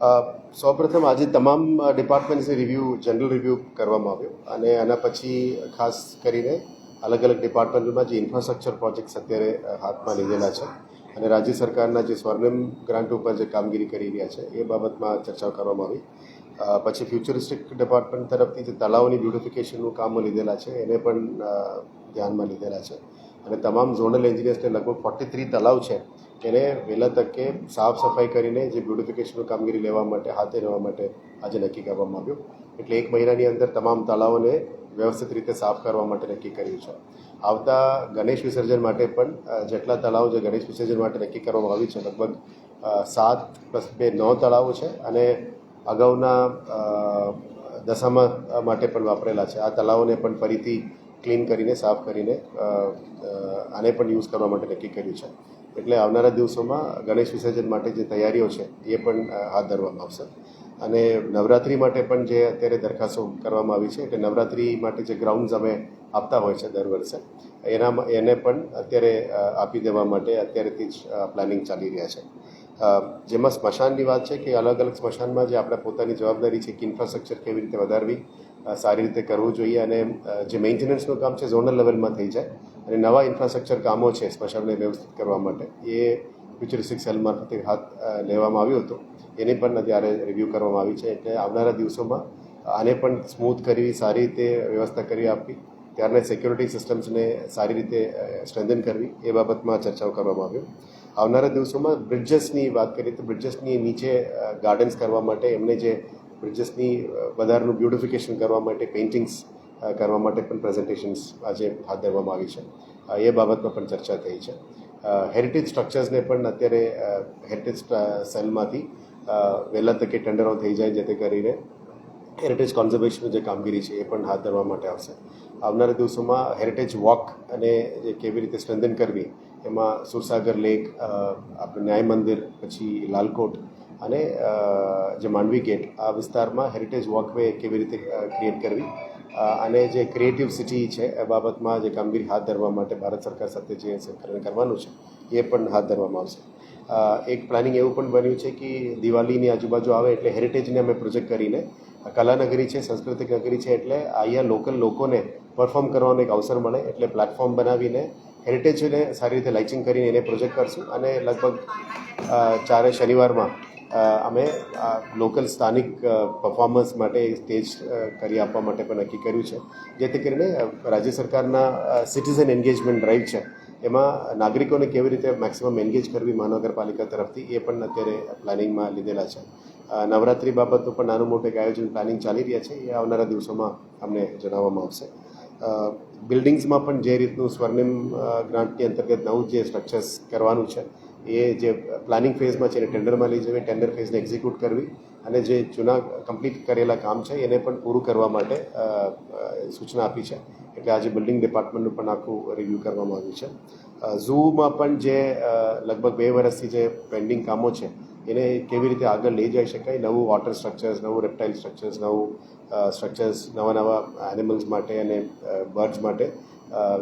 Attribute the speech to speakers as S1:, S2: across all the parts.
S1: સૌપ્રથમ આજે તમામ ડિપાર્ટમેન્ટ્સની રિવ્યૂ જનરલ રિવ્યૂ કરવામાં આવ્યો. અને આના પછી, ખાસ કરીને અલગ અલગ ડિપાર્ટમેન્ટમાં જે ઇન્ફ્રાસ્ટ્રક્ચર પ્રોજેક્ટ્સ અત્યારે હાથમાં લીધેલા છે અને રાજ્ય સરકારના જે સ્વર્ણિમ ગ્રાન્ટ ઉપર જે કામગીરી કરી રહ્યા છે, એ બાબતમાં ચર્ચા કરવામાં આવી. પછી ફ્યુચરિસ્ટિક ડિપાર્ટમેન્ટ તરફથી જે તળાવોની બ્યુટિફિકેશનનું કામો લીધેલા છે, એને પણ ધ્યાનમાં લીધેલા છે. અને તમામ ઝોનલ એન્જિનિયર્સને લગભગ ફોર્ટી થ્રી તળાવ છે એને વહેલા તકે સાફ સફાઈ કરીને જે બ્યુટિફિકેશનનું કામગીરી લેવા માટે, હાથે રહેવા માટે આજે નક્કી કરવામાં આવ્યું. એટલે એક મહિનાની અંદર તમામ તળાવોને વ્યવસ્થિત રીતે સાફ કરવા માટે નક્કી કર્યું છે. આવતા ગણેશ વિસર્જન માટે પણ જેટલા તળાવો જે ગણેશ વિસર્જન માટે નક્કી કરવામાં આવ્યું છે, લગભગ સાત પ્લસ બે, નવ તળાવો છે અને અગાઉના દશામાં માટે પણ વાપરેલા છે. આ તળાવોને પણ ફરીથી ક્લીન કરીને, સાફ કરીને આને પણ યુઝ કરવા માટે નક્કી કર્યું છે. એટલે આવનારા દિવસોમાં ગણેશ વિસર્જન માટે જે તૈયારીઓ છે, એ પણ હાથ ધરવામાં આવશે. અને નવરાત્રિ માટે પણ જે અત્યારે દરખાસ્તો કરવામાં આવી છે, એટલે નવરાત્રિ માટે જે ગ્રાઉન્ડ્સ અમે આપતા હોય છે દર વર્ષે, એના એને પણ અત્યારે આપી દેવા માટે અત્યારેથી જ પ્લાનિંગ ચાલી રહ્યા છે. જેમાં સ્મશાનની વાત છે કે અલગ અલગ સ્મશાનમાં જે આપણે પોતાની જવાબદારી છે કે ઇન્ફ્રાસ્ટ્રક્ચર કેવી રીતે વધારવી સારી રીતે કરવું જોઈએ અને જે મેન્ટેનન્સનું કામ છે ઝોનલ લેવલમાં થઈ જાય અને નવા ઇન્ફ્રાસ્ટ્રક્ચર કામો છે સ્મશાનને વ્યવસ્થિત કરવા માટે, એ ફ્યુચરિસ્ટિક સેલ મારફતે હાથ લેવામાં આવ્યું હતું. એની પણ અત્યારે રિવ્યૂ કરવામાં આવી છે એટલે આવનારા દિવસોમાં આને પણ સ્મૂથ કરવી સારી રીતે વ્યવસ્થા કરી આપવી ત્યારને સિક્યોરિટી સિસ્ટમ્સને સારી રીતે સ્ટ્રેન્થન કરવી, એ બાબતમાં ચર્ચાઓ કરવામાં આવ્યો આવનારા દિવસોમાં બ્રિજસની વાત કરીએ તો બ્રિજસની નીચે ગાર્ડન્સ કરવા માટે એમને જે બ્રિડ્જસની વધારનું બ્યુટિફિકેશન કરવા માટે પેઇન્ટિંગ્સ કરવા માટે પણ પ્રેઝન્ટેશન્સ આજે હાથ ધરવામાં આવી છે એ બાબતમાં પણ ચર્ચા થઈ છે હેરિટેજ સ્ટ્રક્ચર્સને પણ અત્યારે હેરિટેજ સેલમાંથી વહેલા તકે ટેન્ડરો થઈ જાય જેથી કરીને હેરિટેજ કોન્ઝર્વેશનની જે કામગીરી છે એ પણ હાથ ધરવા માટે આવશે આવનારા દિવસોમાં હેરિટેજ વોક અને જે કેવી રીતે સ્ટ્રેન્થન કરવી એમાં સુરસાગર લેક આપણે ન્યાય મંદિર પછી લાલકોટ અને જે માંડવી ગેટ, આ વિસ્તારમાં હેરિટેજ વોકવે કેવી રીતે ક્રિએટ કરવી? અને જે ક્રિએટિવ સિટી છે, એ બાબતમાં જે કામગીરી હાથ ધરવા માટે ભારત સરકાર સાથે જે સંકલન કરવાનું છે, એ પણ હાથ ધરવામાં આવશે. એક પ્લાનિંગ એવું પણ બન્યું છે કે દિવાળીની આજુબાજુ આવે એટલે હેરિટેજને અમે પ્રોજેક્ટ કરીને, કલાનગરી છે, સાંસ્કૃતિક નગરી છે, એટલે અહીંયા લોકલ લોકોને પરફોર્મ કરવાનો એક અવસર મળે, એટલે પ્લેટફોર્મ બનાવીને હેરિટેજને સારી રીતે લાઇચિંગ કરીને એને પ્રોજેક્ટ કરશું. અને લગભગ ચારે શનિવારમાં અમે લોકલ સ્થાનિક પરફોર્મન્સ માટે સ્ટેજ કરી આપવા માટે પણ નક્કી કર્યું છે. જેથી કરીને રાજ્ય સરકારના સિટીઝન એન્ગેજમેન્ટ ડ્રાઈવ છે. એમાં નાગરિકોને કેવી રીતે મેક્સિમમ એન્ગેજ કરવી મહાનગરપાલિકા તરફથી, એ પણ અત્યારે પ્લાનિંગમાં લીધેલા છે. નવરાત્રિ બાબતનું પણ નાનું મોટું આયોજન પ્લાનિંગ ચાલી રહ્યા છે. એ આવનારા દિવસોમાં અમને જણાવવામાં આવશે. બિલ્ડિંગ્સમાં પણ જે રીતનું સ્વર્ણિમ ગ્રાન્ટની અંતર્ગત નવું જે સ્ટ્રક્ચર્સ કરવાનું છે એ જે પ્લાનિંગ ફેઝમાં છે એને ટેન્ડરમાં લઈ જવી ટેન્ડર ફેઝને એક્ઝિક્યુટ કરવી અને જે જૂના કમ્પ્લીટ કરેલા કામ છે એને પણ પૂરું કરવા માટે સૂચના આપી છે. એટલે આજે બિલ્ડિંગ ડિપાર્ટમેન્ટનું પણ આખું રિવ્યૂ કરવામાં આવ્યું છે. ઝૂમાં પણ જે લગભગ બે વર્ષથી જે પેન્ડિંગ કામો છે, એને કેવી રીતે આગળ લઈ જઈ શકાય? નવું વોટર સ્ટ્રક્ચર્સ નવું રેપ્ટાઇલ સ્ટ્રક્ચર્સ નવું સ્ટ્રક્ચર્સ નવા નવા એનિમલ્સ માટે અને બર્ડ્સ માટે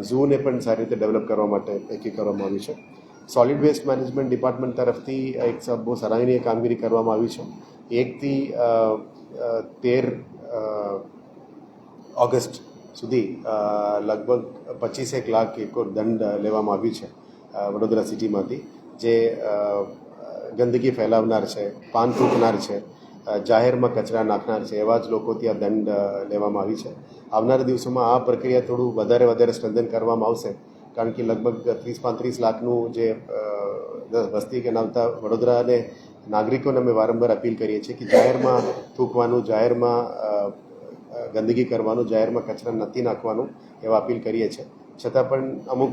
S1: ઝૂને પણ સારી રીતે ડેવલપ કરવા માટે નક્કી કરવામાં આવ્યું છે. સોલિડ વેસ્ટ મેનેજમેન્ટ ડિપાર્ટમેન્ટ તરફથી એક બહુ સરાહનીય કામગીરી કરવામાં આવી છે. એકથી તેર ઓગસ્ટ સુધી લગભગ પચીસેક લાખ એક દંડ લેવામાં આવ્યું છે વડોદરા સિટીમાંથી. જે ગંદકી ફેલાવનાર છે, પાન ફૂંકનાર છે જાહેરમાં કચરા નાખનાર છે, એવા જ લોકોથી આ દંડ લેવામાં આવી છે. આવનારા દિવસોમાં આ પ્રક્રિયા થોડું વધારે વધારે સ્ટ્રેન્થન કરવામાં આવશે. કારણ કે લગભગ ત્રીસ પાંત્રીસ લાખનું જે વસ્તી ગણાવતા વડોદરાને નાગરિકોને અમે વારંવાર અપીલ કરીએ છીએ કે જાહેરમાં થૂંકવાનું, જાહેરમાં ગંદકી કરવાનું, જાહેરમાં કચરા નથી નાખવાનું એવા અપીલ કરીએ છીએ. છતાં પણ અમુક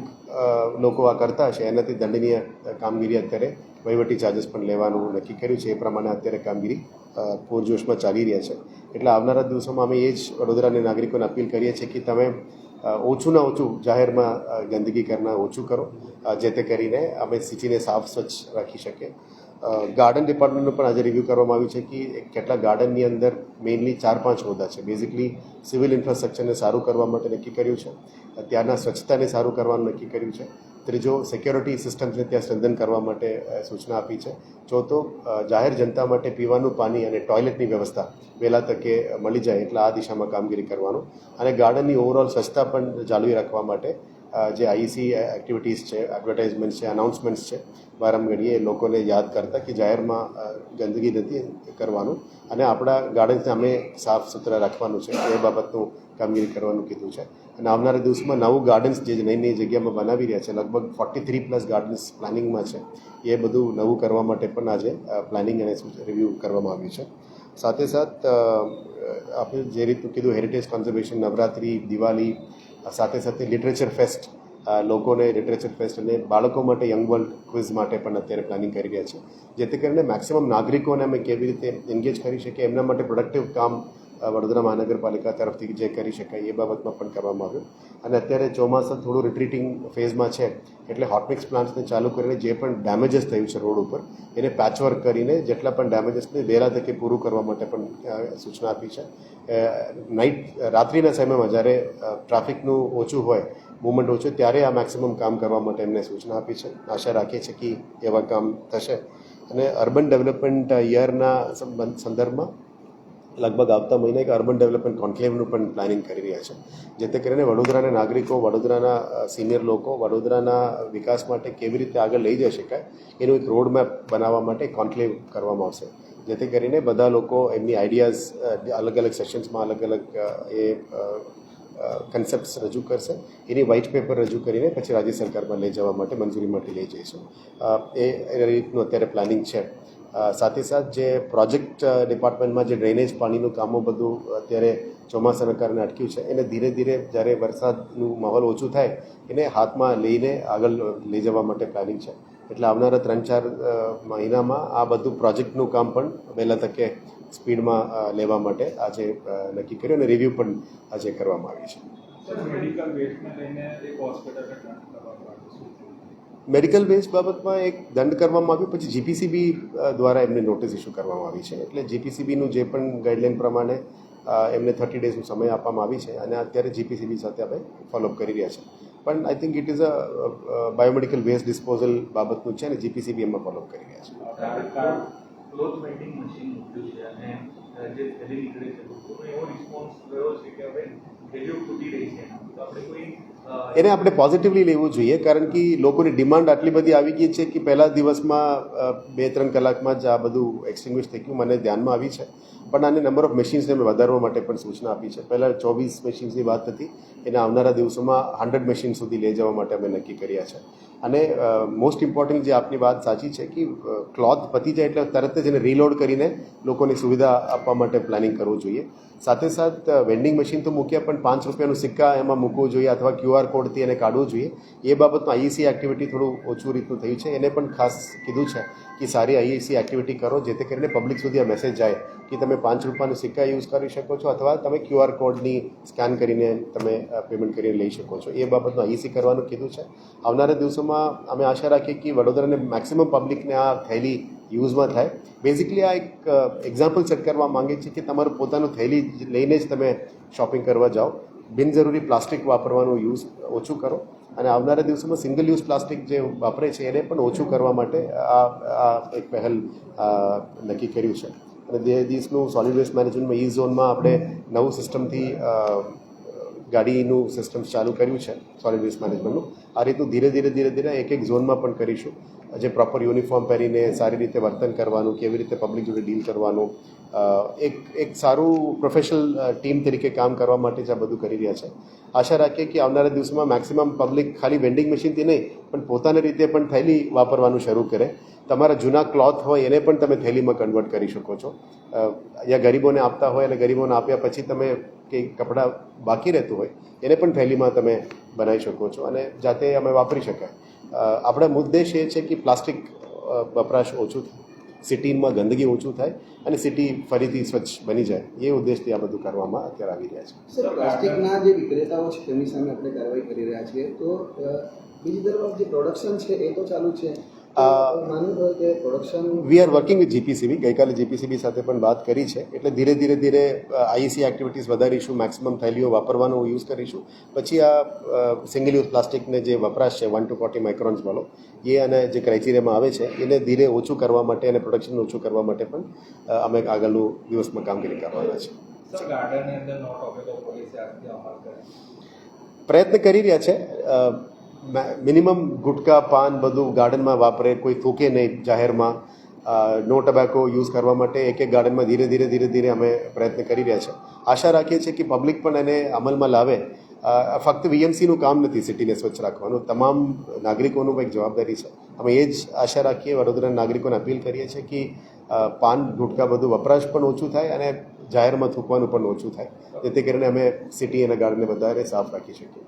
S1: લોકો આ કરતા હશે. એનાથી દંડનીય કામગીરી અત્યારે વહીવટી ચાર્જિસ પણ લેવાનું નક્કી કર્યું છે. એ પ્રમાણે અત્યારે કામગીરી પૂરજોશમાં ચાલી રહ્યા છે. એટલે આવનારા દિવસોમાં અમે એ જ વડોદરાના નાગરિકોને અપીલ કરીએ છીએ કે તમે ઓછુંના ઓછું જાહેરમાં ગંદકી કરના ઓછું કરો જે તે કરીને અમે સિટીને સાફ, સ્વચ્છ રાખી શકીએ. ગાર્ડન ડિપાર્ટમેન્ટનું પણ આજે રિવ્યૂ કરવામાં આવ્યું છે કે કેટલા ગાર્ડનની અંદર મેઇનલી ચાર પાંચ હોદ્દા છે. બેઝિકલી સિવિલ ઇન્ફ્રાસ્ટ્રક્ચરને સારું કરવા માટે નક્કી કર્યું છે. ત્યાંના સ્વચ્છતાને સારું કરવાનું નક્કી કર્યું છે. ત્રીજો સિક્યોરિટી સિસ્ટમ્સને ત્યાં સ્ટ્રેન્થન કરવા માટે સૂચના આપી છે. ચોથો જાહેર જનતા માટે પીવાનું પાણી અને ટોયલેટની વ્યવસ્થા વહેલા તકે મળી જાય એટલે આ દિશામાં કામગીરી કરવાનું. અને ગાર્ડનની ઓવરઓલ સ્વચ્છતા પણ જાળવી રાખવા માટે જે આઈસી એક્ટિવિટીઝ છે એડવર્ટાઇઝમેન્ટ છે અનાઉન્સમેન્ટ્સ છે વારંઘડીએ લોકોને યાદ કરતા કે જાહેરમાં ગંદકી નથી કરવાનું. અને આપણા ગાર્ડન્સને અમે સાફ સુથરા રાખવાનું છે. એ બાબતનું કામગીરી કરવાનું કીધું છે. અને આવનારા દિવસમાં નવું ગાર્ડન્સ જે નવી નવી જગ્યામાં બનાવી રહ્યા છે, લગભગ ફોર્ટી થ્રી પ્લસ ગાર્ડન્સ પ્લાનિંગમાં છે. એ બધું નવું કરવા માટે પણ આજે પ્લાનિંગ અને રિવ્યૂ કરવામાં આવ્યું છે. સાથે સાથ આપણે જે રીતનું કીધું હેરિટેજ કન્ઝર્વેશન નવરાત્રિ, દિવાળી સાથે સાથે લિટરેચર ફેસ્ટ લોકોને લિટરેચર ફેસ્ટ અને બાળકો માટે યંગ વર્લ્ડ ક્વિઝ માટે પણ અત્યારે પ્લાનિંગ કરી રહ્યા છે. જેથી કરીને મેક્સિમમ નાગરિકોને અમે કેવી રીતે એન્ગેજ કરી શકીએ, એમના માટે પ્રોડક્ટિવ કામ વડોદરા મહાનગરપાલિકા તરફથી જે કરી શકાય એ બાબતમાં પણ કરવામાં આવ્યું. અને અત્યારે ચોમાસા થોડું રિટ્રીટિંગ ફેઝમાં છે, એટલે હોટમિક્સ પ્લાન્ટ્સને ચાલુ કરીને જે પણ ડેમેજીસ થયું છે રોડ ઉપર, એને પેચવર્ક કરીને જેટલા પણ ડેમેજીસને વહેલા તકે પૂરું કરવા માટે પણ સૂચના આપી છે. નાઇટ રાત્રિના સમયમાં જ્યારે ટ્રાફિકનું ઓછું હોય મુવમેન્ટ ઓછું ત્યારે આ મેક્સિમમ કામ કરવા માટે એમને સૂચના આપી છે. આશા રાખીએ છીએ કે એવા કામ થશે. અને અર્બન ડેવલપમેન્ટ યરના સંદર્ભમાં લગભગ આવતા મહિને એક અર્બન ડેવલપમેન્ટ કોન્ક્લેવનું પણ પ્લાનિંગ કરી રહ્યા છે. જેથી કરીને વડોદરાના નાગરિકો, વડોદરાના સિનિયર લોકો વડોદરાના વિકાસ માટે કેવી રીતે આગળ લઈ જઈ શકાય એનું એક રોડ મેપ બનાવવા માટે કોન્ક્લેવ કરવામાં આવશે. જેથી કરીને બધા લોકો એમની આઈડિયાઝ અલગ અલગ સેશન્સમાં અલગ અલગ એ કન્સેપ્ટ્સ રજૂ કરશે. એની વ્હાઇટ પેપર રજૂ કરીને પછી રાજ્ય સરકારમાં લઈ જવા માટે મંજૂરી માટે લઈ જઈશું. એ રીતનું અત્યારે પ્લાનિંગ છે. સાથે સાથ જે પ્રોજેક્ટ ડિપાર્ટમેન્ટમાં જે ડ્રેનેજ પાણીનું કામો બધું અત્યારે ચોમાસાના કારણે અટક્યું છે, એને ધીરે ધીરે જ્યારે વરસાદનું માહોલ ઓછું થાય, એને હાથમાં લઈને આગળ લઈ જવા માટે પ્લાનિંગ છે. એટલે આવનારા ત્રણ ચાર મહિનામાં આ બધું પ્રોજેક્ટનું કામ પણ વહેલા તકે સ્પીડમાં લેવા માટે આજે નક્કી કર્યું અને રિવ્યૂ પણ આજે કરવામાં આવી છે.
S2: મેડિકલ વેસ્ટને લઈને એક હોસ્પિટલને ટ્રાન્સફર કરવામાં આવ્યું છે
S1: મેડિકલ વેસ્ટ બાબતમાં એક દંડ કરવામાં આવ્યો, પછી જીપીસીબી દ્વારા એમને નોટિસ ઇસ્યુ કરવામાં આવી છે. એટલે જીપીસીબીનું જે પણ ગાઈડલાઈન પ્રમાણે એમને થર્ટી ડેઝનું સમય આપવામાં આવી છે અને અત્યારે જીપીસીબી સાથે આપણે ફોલોઅપ કરી રહ્યા છે પણ I think it is a biomedical waste disposal બાબતનું છે અને જીપીસીબી એમાં ફોલોઅપ કરી રહ્યા છે. એને આપણે પોઝિટિવલી લેવું જોઈએ, કારણ કે લોકોની ડિમાન્ડ આટલી બધી આવી ગઈ છે કે પહેલા દિવસમાં બે ત્રણ કલાકમાં જ આ બધું એક્સટિંગ્વિશ થઈ ગયું, મને ધ્યાનમાં આવી છે. પણ આને નંબર ઓફ મશીન્સને મેં વધારવા માટે પણ સૂચના આપી છે. પહેલાં ચોવીસ મશીન્સની વાત હતી, એને આવનારા દિવસોમાં હંડ્રેડ મશીન સુધી લઈ જવા માટે અમે નક્કી કર્યા છે. અને મોસ્ટ ઇમ્પોર્ટન્ટ જે આપની વાત સાચી છે કે ક્લોથ પતી જાય એટલે તરત જ એને રીલોડ કરીને લોકોની સુવિધા આપવા માટે પ્લાનિંગ કરવું જોઈએ. સાથે સાથ વેન્ડિંગ મશીન તો મૂક્યા પણ પાંચ રૂપિયાનો સિક્કા એમાં મૂકવું જોઈએ અથવા ક્યુઆર કોડથી એને કાઢવું જોઈએ. એ બાબતમાં આઈસી એક્ટિવિટી થોડું ઓછું રીતનું થયું છે. એને પણ ખાસ કીધું છે કે સારી આઈએસી એક્ટિવિટી કરો, જેથી કરીને પબ્લિક સુધી આ મેસેજ જાય કે તમે પાંચ રૂપિયાનો સિક્કા યુઝ કરી શકો છો અથવા તમે ક્યુઆર કોડની સ્કેન કરીને તમે પેમેન્ટ કરીને લઈ શકો છો. એ બાબતનું આઈસી કરવાનું કીધું છે. આવનારા દિવસોમાં અમે આશા રાખીએ કે વડોદરાને મેક્સિમમ પબ્લિકને આ થેલી યુઝમાં થાય. બેઝિકલી આ એક એક્ઝામ્પલ સેટ કરવા માંગે છે કે તમારું પોતાનું થેલી લઈને જ તમે શોપિંગ કરવા જાઓ. બિનજરૂરી પ્લાસ્ટિક વાપરવાનું યુઝ ઓછું કરો અને આવનારા દિવસોમાં સિંગલ યુઝ પ્લાસ્ટિક જે વાપરે છે એને પણ ઓછું કરવા માટે આ આ એક પહેલ નક્કી કર્યું છે. અને જે દિવસનું સોલિડ વેસ્ટ મેનેજમેન્ટમાં ઈ ઝોનમાં આપણે નવું સિસ્ટમથી ગાડીનું સિસ્ટમ ચાલુ કર્યું છે સોલિડ વેસ્ટ મેનેજમેન્ટનું આ રીતનું ધીરે ધીરે ધીરે ધીરે એક એક ઝોનમાં પણ કરીશું. જે પ્રોપર યુનિફોર્મ પહેરીને સારી રીતે વર્તન કરવાનું, કેવી રીતે પબ્લિક જોડે ડીલ કરવાનું એક એક સારું પ્રોફેશનલ ટીમ તરીકે કામ કરવા માટે જ આ બધું કરી રહ્યા છે. આશા રાખીએ કે આવનારા દિવસોમાં મેક્સિમમ પબ્લિક ખાલી વેન્ડિંગ મશીનથી નહીં, પણ પોતાની રીતે પણ થેલી વાપરવાનું શરૂ કરે. તમારા જૂના ક્લોથ હોય એને પણ તમે થેલીમાં કન્વર્ટ કરી શકો છો. યા ગરીબોને આપતા હોય અને ગરીબોને આપ્યા પછી તમે કે કપડાં બાકી રહેતું હોય, એને પણ થેલીમાં તમે બનાવી શકો છો અને જાતે અમે વાપરી શકાય. આપણા ઉદ્દેશ એ છે કે પ્લાસ્ટિક વપરાશ ઓછું થાય. સિટીમાં ગંદકી ઓછું થાય અને સિટી ફરીથી સ્વચ્છ બની જાય. એ ઉદ્દેશથી આ બધું કરવામાં અત્યારે આવી રહ્યા છે.
S3: સર, પ્લાસ્ટિકના જે વિક્રેતાઓ છે, તેમની સામે આપણે કાર્યવાહી કરી રહ્યા છીએ. તો બીજી તરફ જે પ્રોડક્શન છે, એ તો ચાલુ છે.
S1: We are working with GPCB ગઈકાલે જીપીસીબી સાથે પણ વાત કરી છે. એટલે ધીરે ધીરે ધીરે આઈસી એક્ટિવિટીઝ વધારીશું મેક્સિમમ થેલીઓ વાપરવાનો યુઝ કરીશું. પછી આ સિંગલ યુઝ પ્લાસ્ટિકને જે વપરાશ છે વન ટુ ફોર્ટી માઇક્રોન્સ વાળો એ અને જે ક્રાઇટેરિયામાં આવે છે એને ધીરે ઓછું કરવા માટે અને પ્રોડક્શન ઓછું કરવા માટે પણ અમે આગળનું દિવસમાં કામગીરી કરવાના છે
S2: સર ગાર્ડનની અંદર નો ટોબેકો પોલીસે આજથી અમલ કરે.
S1: પ્રયત્ન કરી રહ્યા છે. મિનિમમ ગુટકા, પાન બધું ગાર્ડનમાં વાપરે, કોઈ થૂકે નહીં જાહેરમાં. નો ટબેકો યુઝ કરવા માટે એક એક ગાર્ડનમાં ધીરે ધીરે ધીરે ધીરે અમે પ્રયત્ન કરી રહ્યા છે આશા રાખીએ છીએ કે પબ્લિક પણ એને અમલમાં લાવે. ફક્ત વીએમસીનું કામ નથી સિટીને સ્વચ્છ રાખવાનું. તમામ નાગરિકોનું એક જવાબદારી છે. અમે એ જ આશા રાખીએ, વડોદરાના નાગરિકોને અપીલ કરીએ છીએ કે પાન, ગુટકા બધું વપરાશ પણ ઓછું થાય અને જાહેરમાં થૂકવાનું પણ ઓછું થાય. જેથી કરીને અમે સિટી અને ગાર્ડનને વધારે સાફ રાખી શકીએ.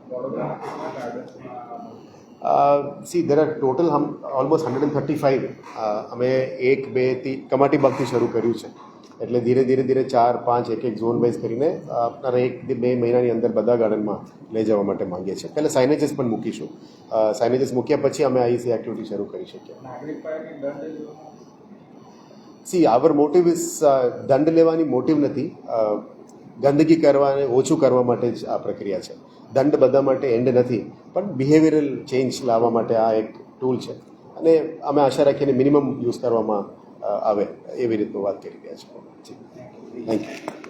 S1: See there are total hmm almost hundred and thirty five અમે એક, બેથી કમાટી બાગથી શરૂ કર્યું છે. એટલે ધીરે ધીરે ધીરે ચાર, પાંચ, એક એક ઝોન વાઇઝ કરીને આપણા એક, બે મહિનાની અંદર બધા ગાર્ડનમાં લઈ જવા માટે માંગીએ છીએ. પહેલાં સાઇનેજીસ પણ મૂકીશું. સાઇનેજીસ મૂક્યા પછી અમે આઈસી એક્ટિવિટી શરૂ કરી શકીએ
S2: નાગરિક પાસેથી દંડ લેવામાં
S1: સી આવર મોટિવ ઇઝ દંડ લેવાની મોટિવ નથી. ગંદકી કરવાને ઓછું કરવા માટે જ આ પ્રક્રિયા છે. દંડ બધા માટે એન્ડ નથી, પણ બિહેવિયરલ ચેન્જ લાવવા માટે આ એક ટૂલ છે. અને અમે આશા રાખીને મિનિમમ યુઝ કરવામાં આવે એવી રીતનું વાત કરી રહ્યા છીએ. Thank you